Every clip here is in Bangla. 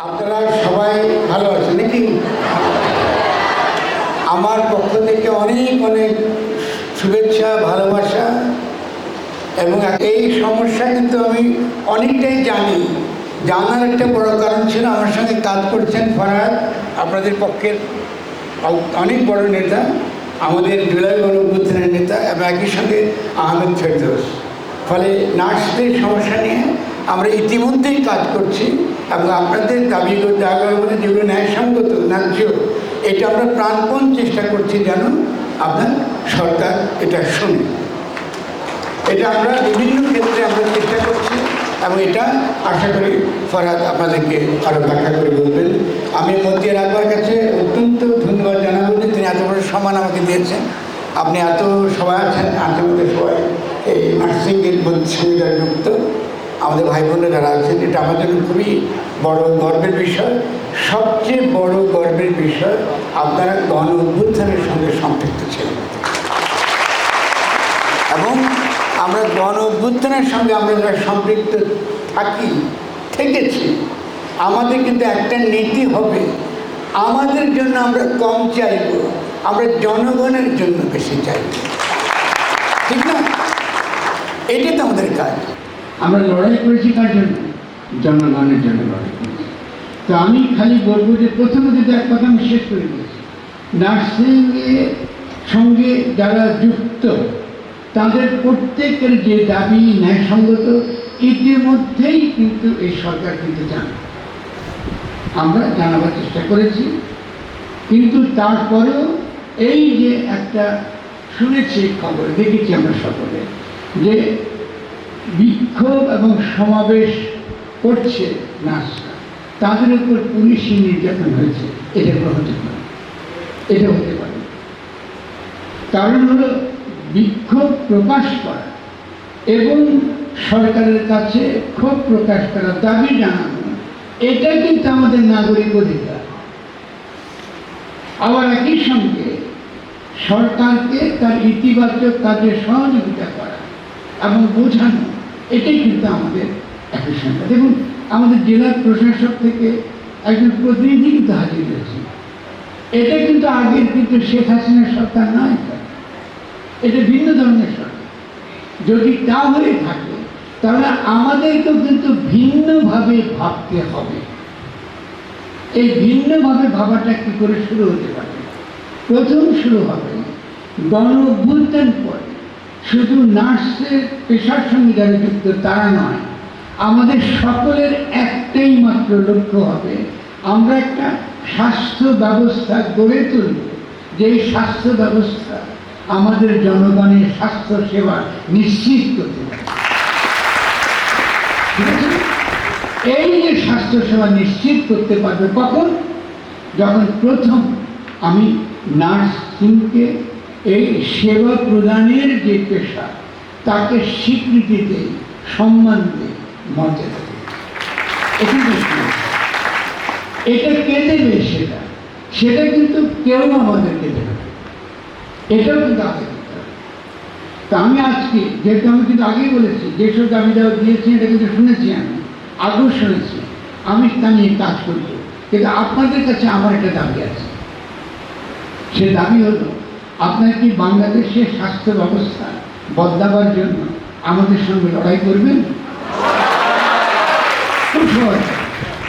আপনারা সবাই ভালো আছেন নাকি? আমার পক্ষ থেকে অনেক অনেক শুভেচ্ছা, ভালোবাসা এবং এই সমস্যা কিন্তু আমি অনেকটাই জানি। জানার একটা বড় কারণ ছিল আমার সঙ্গে কাজ করছেন ফরহাদ আপনাদের পক্ষের অনেক বড় নেতা, আমাদের জুলাই গণঅভ্যুত্থানের নেতা এবং একই সঙ্গে আহমেদ ফেরদৌস। ফলে নার্সদের সমস্যা নিয়ে আমরা ইতিমধ্যেই কাজ করছি। এবং আপনাদের দাবি দাবিগুলো যেগুলো ন্যায়সঙ্গত, ন্যায্য, এটা আমরা প্রাণপণ চেষ্টা করছি যেন আপনার সরকার এটা শুনে। এটা আমরা বিভিন্ন ক্ষেত্রে আমরা চেষ্টা করছি এবং এটা আশা করি ফরহাদ আপনাদেরকে আরও ব্যাখ্যা করে বলবেন। আমি মতিয়ার আকবর কাছে অত্যন্ত ধন্যবাদ জানাব যে তিনি এত বড় সম্মান আমাকে দিয়েছেন। আপনি এত সবাই আছেন আশেপাশে সবাই। এই নার্সিংয়ের সঙ্গে যারা যুক্ত, আমাদের ভাই বোনেরা যারা আছেন, এটা আমার জন্য খুবই বড় গর্বের বিষয়, সবচেয়ে বড় গর্বের বিষয় আপনারা গণ অভ্যুত্থানের সঙ্গে সম্পৃক্ত ছিলেন। এবং আমরা গণ অভ্যুত্থানের সঙ্গে আমরা সম্পৃক্ত থাকি, থেকেছি, আমাদের কিন্তু একটা নীতি হবে, আমাদের জন্য আমরা কম চাইব, আমরা জনগণের জন্য বেশি চাইব। ঠিক না? এটাই তো আমাদের কাজ। আমরা লড়াই করেছি কার জন্য? জনগণের জন্য তো আমি খালি বলব যে প্রথমে যদি এক কথা আমি শেষ করে দিয়েছি নার্সিংয়ের সঙ্গে যারা যুক্ত, তাদের প্রত্যেকের যে দাবি ন্যায়সঙ্গত, ইতিমধ্যেই কিন্তু এই সরকার কিন্তু জানে। আমরা জানাবার চেষ্টা করেছি, কিন্তু তারপরেও এই যে একটা শুনেছি খবর, দেখেছি আমরা সকলে, যে বিক্ষোভ এবং সমাবেশ করছে নার্সরা তাদের উপর পুলিশি নির্যাতন হয়েছে। এটা গ্রহণযোগ্য নয়। এটা হতে পারে। কারণ হলো বিক্ষোভ প্রকাশ করা এবং সরকারের কাছে ক্ষোভ প্রকাশ করা দাবি জানানো এটা কিন্তু আমাদের নাগরিক অধিকার। আবার একই সঙ্গে সরকারকে তার ইতিবাচক কাজে সহযোগিতা করা এবং বোঝানো, এটাই কিন্তু আমাদের দেখুন, আমাদের জেলা প্রশাসক থেকে একজন প্রতিনিধি কিন্তু হাজির হয়েছে এটা কিন্তু আগের কিন্তু শেখ হাসিনার সরকার নয়। এটা ভিন্ন ধরনের সরকার। যদি তা হয়ে থাকে, তাহলে আমাদেরকেও কিন্তু ভিন্নভাবে ভাবতে হবে। এই ভিন্নভাবে ভাবাটা কি করে শুরু হতে পারে? প্রথম শুরু হবে গণ অভ্যুত্থান পরে। শুধু নার্সের পেশার সঙ্গে যারা যুক্ত, তারা নয়। আমাদের সকলের একটাই মাত্র লক্ষ্য হবে, আমরা একটা স্বাস্থ্য ব্যবস্থা গড়ে তুলব। যে স্বাস্থ্য ব্যবস্থা আমাদের জনগণের স্বাস্থ্য সেবা নিশ্চিত করতে এই যে স্বাস্থ্য সেবা নিশ্চিত করতে পারবে কখন? যখন প্রথম আমি নার্সিংকে এই সেবা প্রদানের যে পেশা, তাকে স্বীকৃতি সম্মান দেই মর্যাদা এটি কে দেবে সেটা। সেটা কিন্তু কেউ আমাদেরকে দেবে। এটাও কিন্তু আগে তা আমি আজকে, যেহেতু আমি কিন্তু আগেই বলেছি, যেসব দাবি দেওয়া দিয়েছি, এটা কিন্তু শুনেছি আমি, আগেও শুনেছি, আমি তা নিয়ে কাজ করব। কিন্তু আপনাদের কাছে আমার একটা দাবি আছে। সে দাবি হলো, আপনার কি বাংলাদেশের স্বাস্থ্য ব্যবস্থা বদলাবার জন্য আমাদের সঙ্গে লড়াই করবেন? খুব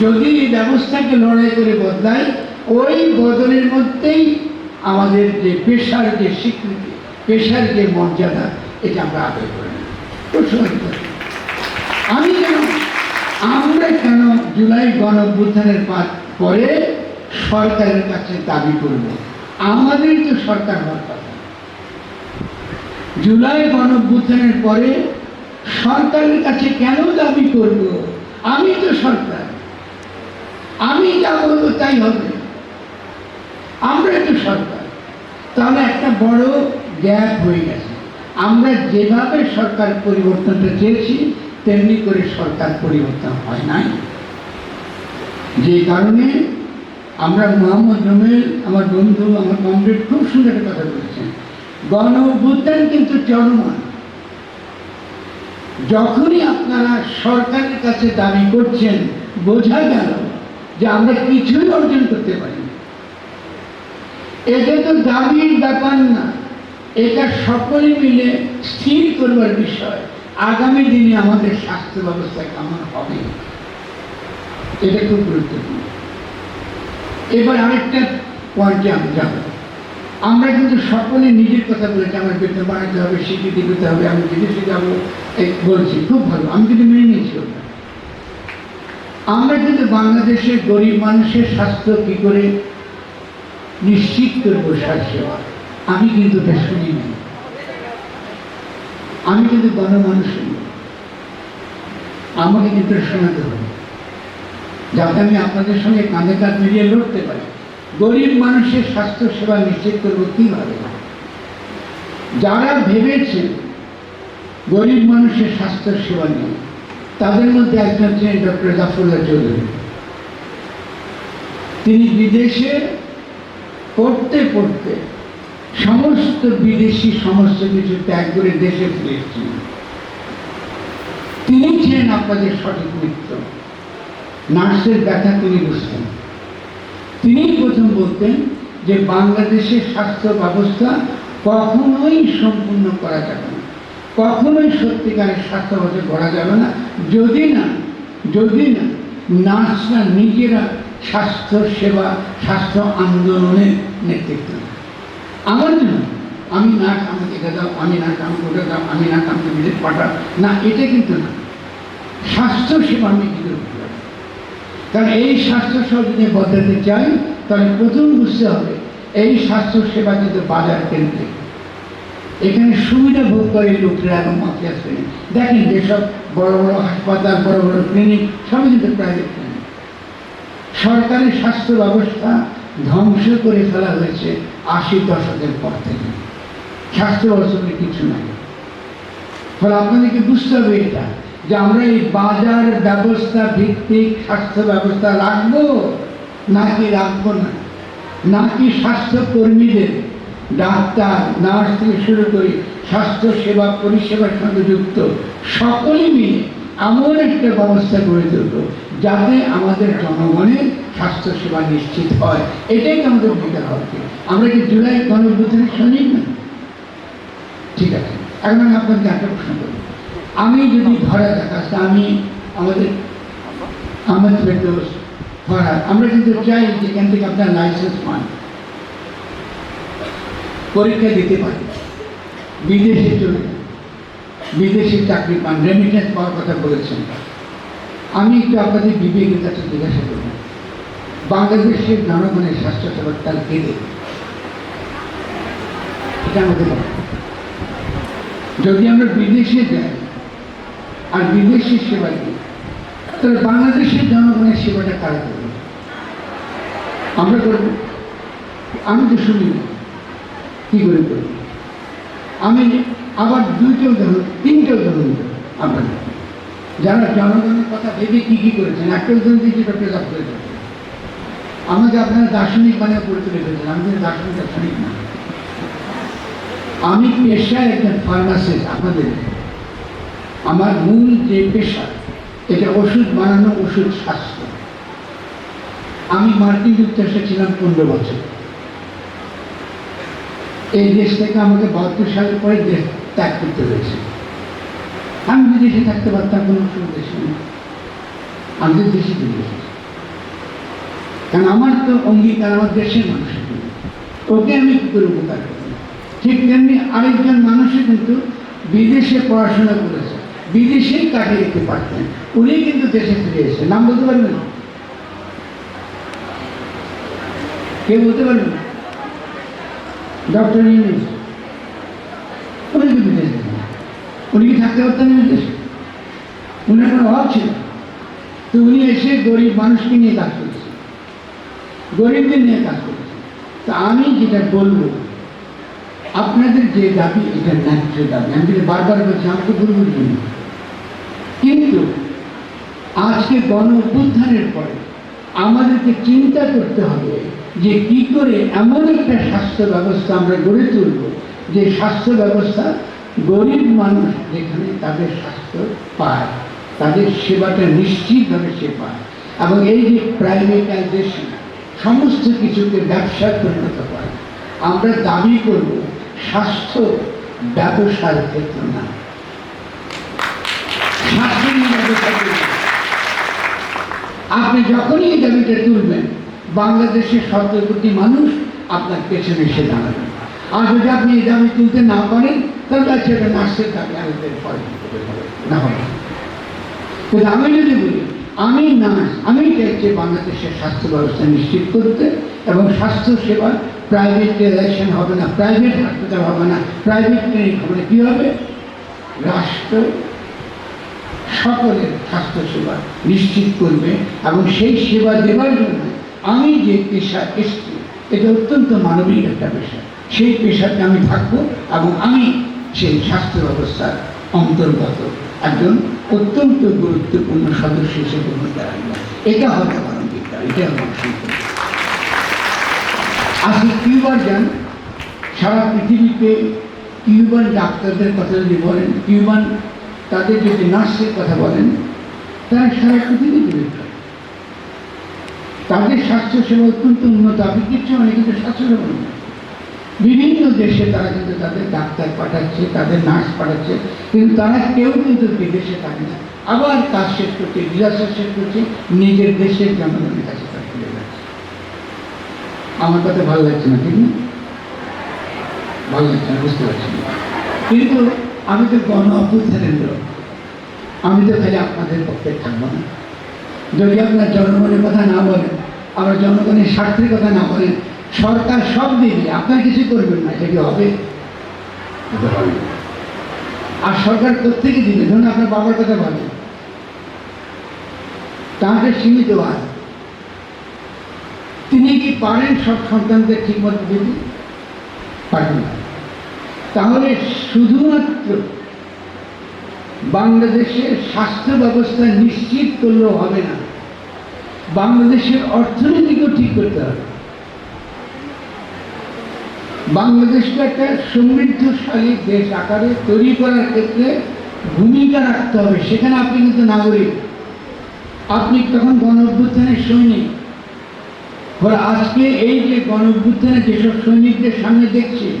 যদি এই ব্যবস্থাকে লড়াই করে বদলাই ওই বদলের মধ্যেই আমাদের যে পেশার যে স্বীকৃতি, পেশার যে মর্যাদা, এটা আমরা আদায় করে। আমি কেন আমরা কেন জুলাই গণ অভ্যুত্থানের পরে সরকারের কাছে দাবি করব? আমাদের তো সরকার হওয়ার কথা জুলাই গণ অভ্যুত্থানের পরে সরকারের কাছে কেন দাবি করব? আমি তো সরকার। আমি যা বলব তাই হবে। আমরা তো সরকার। তাহলে একটা বড় গ্যাপ হয়ে গেছে। আমরা যেভাবে সরকার পরিবর্তনটা চেয়েছি, তেমনি করে সরকার পরিবর্তন হয় নাই। যে কারণে আমরা মোহাম্মদ রমেল আমার বন্ধু, আমার কমরেড খুব সুন্দর কথা বলেছেন। গণ কিন্তু চলমান। যখনই আপনারা সরকারের কাছে দাবি করছেন, বোঝা গেল যে আমরা কিছুই অর্জন করতে পারি এটা তো দাবির ব্যাপার না। এটা সকলে মিলে স্থির করবার বিষয়। আগামী দিনে আমাদের স্বাস্থ্য ব্যবস্থা কেমন হবে, এটা খুব গুরুত্বপূর্ণ। এবার আরেকটা পয়েন্টে আমি যাব। আমরা কিন্তু সকলে নিজের কথা বলেছি আমার বেতন বাড়াতে হবে স্বীকৃতি পেতে হবে, আমি বিদেশে যাব। বলছি, খুব ভালো। আমি কিন্তু মেনে নিয়েছি আমরা কিন্তু বাংলাদেশের গরিব মানুষের স্বাস্থ্য কি করে নিশ্চিত করব স্বাস্থ্যসেবা আমি কিন্তু এটা শুনি নাই। আমি কিন্তু গণমানুষ। আমাকে কিন্তু শোনাতে হবে। যাতে আমি আপনাদের সঙ্গে কাঁধে কাঁধ মিলিয়ে লড়তে পারি। গরিব মানুষের স্বাস্থ্য সেবা নিশ্চিত করব কীভাবে? যারা ভেবেছে গরিব মানুষের স্বাস্থ্য সেবা নিয়ে। তাদের মধ্যে একজন ছিলেন ডক্টর জাফরুল্লাহ চৌধুরী। তিনি বিদেশে পড়তে পড়তে সমস্ত বিদেশি সমস্ত কিছু ত্যাগ করে দেশে ফিরেছিলেন তিনি ছিলেন আপনাদের সঠিক মিত্র। নার্সের ব্যথা তিনি বুঝতেন। তিনি প্রথম বলতেন যে বাংলাদেশের স্বাস্থ্য ব্যবস্থা কখনোই সম্পূর্ণ করা যাবে না। কখনোই সত্যিকারের ব্যবস্থা করা যাবে না। যদি না যদি না, নার্সরা নিজেরা স্বাস্থ্য সেবা, স্বাস্থ্য আন্দোলনের নেতৃত্ব আমার জন্য, আমি না আমাকে এটা দাও, আমি না আমাকে ওটা দাও, আমি নাচ আমাকে বিদেশ পাঠাও, না, এটা কিন্তু না। স্বাস্থ্য সেবা আমি কি করে। করতে পারি? কারণ এই স্বাস্থ্য সেবা যদি বদলাতে চাই, তাহলে প্রথম বুঝতে হবে, এই স্বাস্থ্য সেবা কিন্তু বাজার কেন্দ্রিক। এখানে সুবিধা ভোগ করে লোকরা এবং মাফিয়া শ্রেণি। দেখেন যেসব বড় বড় হাসপাতাল, বড় বড় ক্লিনিক সবই কিন্তু প্রাইভেট ক্লিনিক সরকারি স্বাস্থ্য ব্যবস্থা ধ্বংস করে ফেলা হয়েছে আশি দশকের পর থেকে। স্বাস্থ্য ব্যবস্থাতে কিছু নাই। ফলে আপনাদেরকে বুঝতে হবে এটা, যে আমরা এই বাজার ব্যবস্থা ভিত্তিক স্বাস্থ্য ব্যবস্থা রাখব নাকি রাখব না? নাকি স্বাস্থ্য কর্মীদের ডাক্তার, নার্স থেকে শুরু করে স্বাস্থ্য সেবা, পরিষেবার সঙ্গে যুক্ত সকলে মিলে এমন একটা ব্যবস্থা গড়ে তুলব যাতে আমাদের জনগণের স্বাস্থ্য সেবা নিশ্চিত হয়। এটাই আমাদের ভূমিকা উচিত। আমরা কি জুলাই গণঅভ্যুত্থানের সৈনিক না? ঠিক আছে। এখন আমি আপনাকে একটা প্রশ্ন করি। আমি যদি ধরা আজকে আমি আমাদের আমাদের ফেরদৌস ফরহাদ আমরা কিন্তু চাই যে এখান থেকে আপনার লাইসেন্স পান। পরীক্ষা দিতে পারি। বিদেশে যান। বিদেশে চাকরি পান। রেমিটেন্স পাওয়ার কথা বলেছেন। আমি একটু আপনাদের বিবেকের কাছে জিজ্ঞাসা করব। বাংলাদেশের জনগণের স্বাস্থ্যসেবার তার কে দেবে? এটা আমাদের যদি আমরা বিদেশে যাই আর বিদেশি সেবা দিই, তাহলে বাংলাদেশের জনগণের সেবাটা কারা করবে? আমরা করব? আমি তো শুনি না। কি করে করব? আমি আবার দুইটা উদাহরণ তিনটে উদাহরণ দেব আপনাদের যারা জনগণের কথা ভেবে কি কি করেছেন একটা উদাহরণ দিয়েছি ডক্টর জাফর আমাকে আপনারা দার্শনিক বানিয়ে পড়ে তুলে ফেলছেন আমি দার্শনিক দার্শনিক না। আমি পেশায় একজন ফার্মাসিস্ট, আপনাদের। আমার মূল যে পেশা, এটা ওষুধ বানানো, ওষুধ স্বাস্থ্য। আমি মার্কিন যুক্তরাষ্ট্রে ছিলাম পনেরো বছর। এই দেশ থেকে আমাকে বাহাত্তর সালের পরে দেশ ত্যাগ করতে হয়েছে। আমি বিদেশে থাকতে পারতাম, কোনো অসুবিধা ছিল না আমি দেশে চলে এসেছি। কারণ আমার তো অঙ্গীকার আমার দেশের মানুষের জন্য। ওকে আমি কী করে উপকার করব? ঠিক তেমনি আরেকজন মানুষও কিন্তু বিদেশে পড়াশোনা করেছে, বিদেশেই কাটিয়ে দিতে পারতেন। উনি কিন্তু দেশে ফিরে এসেছে নাম বলতে পারবেন? কে বলতে পারবেন? ডক্টর ইউনিস উনি কি বিদেশে? উনি কি থাকতে পারতেন না উনি কোনো অভাব ছিল? তো উনি এসে গরিব মানুষকে নিয়ে কাজ করেছে গরিবদের নিয়ে কাজ করেছে তা আমি যেটা বলব, আপনাদের যে দাবি, এটা ন্যায্য দাবি। আমি যেটা বারবার বলছি আমাকে ভুল জন্য কিন্তু আজকে গণ পরে আমাদেরকে চিন্তা করতে হবে যে কি করে এমন একটা স্বাস্থ্য ব্যবস্থা আমরা গড়ে তুলব, যে স্বাস্থ্য ব্যবস্থা গরিব মানুষ যেখানে তাদের স্বাস্থ্য পায়, তাদের সেবাটা নিশ্চিতভাবে সে পায়। এবং এই যে প্রাইভেটাইজেশন সমস্ত কিছুকে ব্যবসায় পরিণত করে আমরা দাবি করব, স্বাস্থ্য ব্যবসার ক্ষেত্র না। আপনি যখনই দাবিটা তুলবেন বাংলাদেশের সতেরো কোটি মানুষ আপনার পেছনে এসে দাঁড়াবে। আর যদি আপনি এই দাবি তুলতে না পারেন, তাহলে একটা নার্সের দাবি পরে না। আমি যদি বলি, আমি নার্স আমি চাইছি বাংলাদেশের স্বাস্থ্য ব্যবস্থা নিশ্চিত করতে এবং স্বাস্থ্য সেবা প্রাইভেটাইজেশন হবে না প্রাইভেট হাসপাতাল হবে না প্রাইভেট ক্লিনিক হবে না। কী হবে? রাষ্ট্র সকলের স্বাস্থ্যসেবা নিশ্চিত করবে এবং সেই সেবা দেওয়ার জন্য আমি যে পেশা এসছি, এটা অত্যন্ত মানবিক একটা পেশা। সেই পেশাতে আমি থাকব এবং আমি সেই স্বাস্থ্য ব্যবস্থার অন্তর্গত একজন অত্যন্ত গুরুত্বপূর্ণ সদস্য হিসেবে ভূমিকা রাখব। এটা হবে অঙ্গীকার এটা আমার আজকে কিউবার যান, সারা পৃথিবীতে কিউবান ডাক্তারদের কথা যদি বলেন, কিউবান তাদের যদি নার্সের কথা বলেন, তারা সারা পৃথিবীতে বিখ্যাত তাদের স্বাস্থ্যসেবা অত্যন্ত উন্নত। আপনি কিছু মানে কিন্তু স্বাস্থ্যসেবা। বিভিন্ন দেশে তারা কিন্তু তাদের ডাক্তার পাঠাচ্ছে, তাদের নার্স পাঠাচ্ছে, কিন্তু তারা কেউ কিন্তু বিদেশে থাকে না। আবার কাজ শেষ করছে ডিজাস্টার শেষ করছে, নিজের দেশের জনগণের কাছে আমার কাছে ভালো লাগছে না, ঠিক না? ভালো লাগছে না, বুঝতে পারছি না। কিন্তু আমি তো গণ লোক। আমি তো খালি আপনাদের পক্ষে থাকব না। যদি আপনার জনগণের কথা না বলেন আবার জনগণের স্বার্থের কথা না বলেন সরকার সব দিবে আপনার কিছু করবেন না এটা কি হবে। আর সরকার কোথেকে দিবে? ধরুন আপনার বাবার কথা বলেন। তাহলে সীমিত আয় তিনি কি পারেন সব সন্তানদের ঠিক মতো দিতে? পারেন না। তাহলে শুধুমাত্র বাংলাদেশের স্বাস্থ্য ব্যবস্থা নিশ্চিত করলেও হবে না। বাংলাদেশের অর্থনীতিকেও ঠিক করতে হবে। বাংলাদেশকে একটা সমৃদ্ধশালী দেশ আকারে তৈরি করার ক্ষেত্রে ভূমিকা রাখতে হবে। সেখানে আপনি কিন্তু নাগরিক। আপনি তখন গণ অভ্যুত্থানের সৈনিক। ফলে আজকে এই যে গণ অভ্যুত্থানে যেসব সৈনিকদের সামনে দেখছি,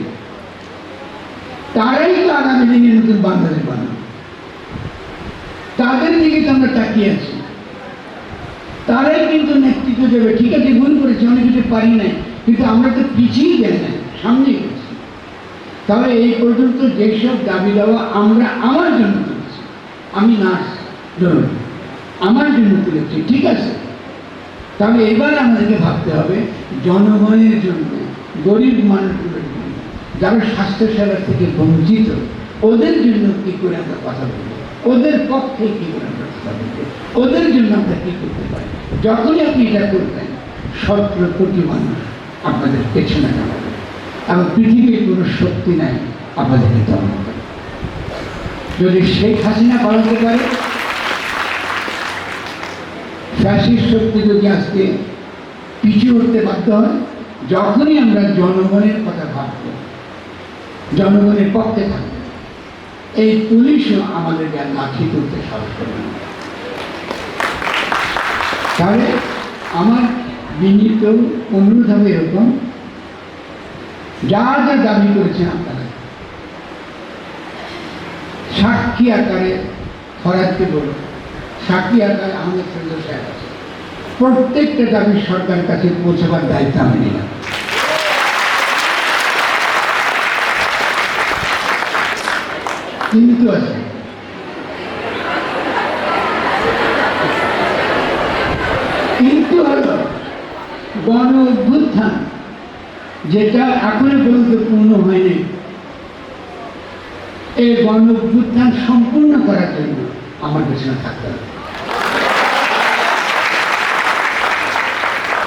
তারাই তো আগামী দিনে নতুন বাংলাদেশ বানাবে। তাদের দিকে তো আমরা তাকিয়ে আছি। তারাই কিন্তু নেতৃত্ব দেবে। ঠিক আছে, ভুল করেছি অনেক কিছু পারি নাই, কিন্তু আমরা তো পিছিয়ে যাই না সামনে তাহলে এই পর্যন্ত যেসব দাবি দেওয়া আমরা আমার জন্য তুলেছি আমি নার্স ধরুন, আমার জন্য তুলেছি ঠিক আছে? তাহলে এবার আমাদেরকে ভাবতে হবে, জনগণের জন্য, গরিব মানুষগুলোর জন্য, যারা স্বাস্থ্যসেবা থেকে বঞ্চিত, ওদের জন্য কি করে আমরা কথা বলব? ওদের পক্ষে কি ওদের জন্য আমরা কি করতে পারি? যখনই আপনি এটা করবেন, সতেরো কোটি মানুষ আপনাদের পেছনে এবং পৃথিবীর কোনো শক্তি নাই আপনাদেরকে দমন যদি শেখ হাসিনা পালাতে পারে, ফ্যাসিস্ট শক্তি যদি আজকে পিছু উঠতে বাধ্য হয়, যখনই আমরা জনগণের কথা ভাবব, জনগণের পক্ষে থাকব এই পুলিশও আমাদেরকে আর লাঠি তুলতে সাহস তাহলে আমার বিনীত অনুরোধ হবে এরকম, যা যা দাবি করেছেন আপনারা, সাক্ষী আকারে ফরাজকে বলুন। সাক্ষী আকারে আমাদের ফেরদৌস সাহেব আছে প্রত্যেকটা দাবি সরকারের কাছে পৌঁছাবার দায়িত্ব আমি নিলাম। আছে কিন্তু গণ অভ্যুত্থান যেটা এখনও পর্যন্ত পূর্ণ হয়নি, এই গণ অভ্যুত্থান সম্পূর্ণ করার জন্য আমার পেছনে থাকতে হবে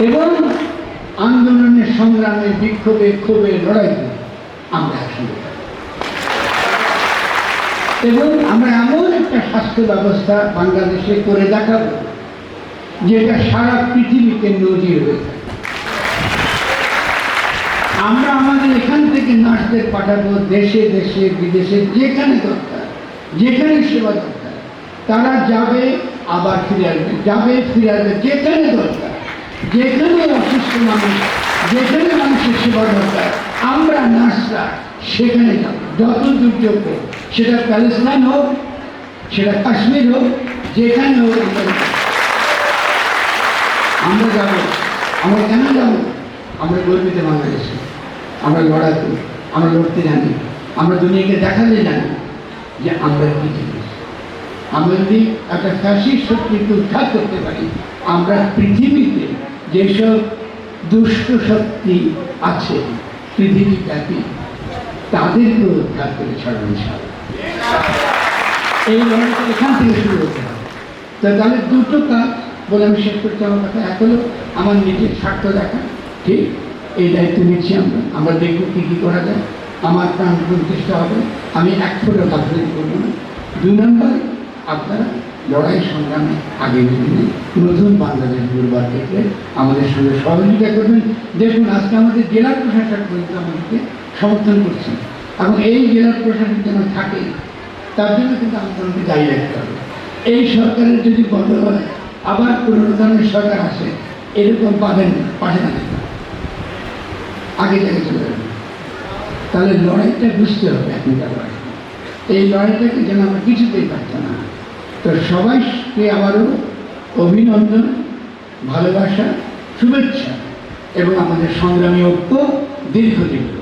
এবং আন্দোলনের সংগ্রামে বিক্ষোভে ক্ষোভে লড়াইতে আমরা থাকব। এবং আমরা এমন একটা স্বাস্থ্য ব্যবস্থা বাংলাদেশে করে দেখাবো, যেটা সারা পৃথিবীতে নজির হয়ে আমরা আমাদের এখান থেকে নার্সদের পাঠাবো, দেশে দেশে, বিদেশে, যেখানে দরকার যেখানে সেবা দরকার, তারা যাবে, আবার ফিরে আসবে। যাবে, ফিরে আসবে, যেখানে দরকার, যেখানে অসুস্থ মানুষ, যেখানে মানুষের সেবা দরকার, আমরা নার্সরা সেখানে যাব। যত দুর্যোগ সেটা প্যালেস্টাইন হোক, সেটা কাশ্মীর হোক, যেখানে হোক, আমরা যাব। আমরা কেন যাব? আমরা গর্বিত বাংলাদেশে। আমরা লড়াই আমরা লড়তে জানি। আমরা দুনিয়াকে দেখাতে জানি যে আমরা কি জিনিস। আমরা যদি একটা ফ্যাসিস্ট শক্তিকে উদ্ধার করতে পারি, আমরা পৃথিবীতে যেসব দুষ্ট শক্তি আছে পৃথিবীব্যাপী তাদেরকে উদ্ধার করে ছাড়ানো ছাড়া এই লড়াইটা এখান থেকে শুরু হতে হবে। তাহলে দুটো কাজ বলে আমি শেষ করতে আমার কথা। এক হলো আমার নিজের স্বার্থ দেখা, ঠিক? এই দায়িত্ব নিচ্ছি আমরা। আমরা দেখব কী কী করা যায়। আমার প্রাণ প্রতিষ্ঠা হবে। আমি এক ফোটা গাফিলতি করব না। দুই নম্বর, আপনারা লড়াই সংগ্রামে আগে নিয়ে নতুন বাংলাদেশ গড়বার ক্ষেত্রে আমাদের সঙ্গে সহযোগিতা করবেন। দেখুন, আজকে আমাদের জেলা প্রশাসক পর্যন্ত আমাদেরকে সমর্থন করছি। এবং এই জেলা প্রশাসক যেন থাকে, তার জন্য কিন্তু আন্দোলনকে দায়ী রাখতে হবে। এই সরকারের যদি বদল হয় আবার পুরনো ধরনের সরকার আসে, এরকম পাবেন পাশে না। আগে থেকে চলে যাবে। তাহলে লড়াইটা বুঝতে হবে এখনকার এই লড়াইটাকে যেন আমরা কিছুতেই পারতাম না। তো সবাইকে আবারও অভিনন্দন, ভালোবাসা, শুভেচ্ছা, এবং আমাদের সংগ্রামী ঐক্য দীর্ঘদিন।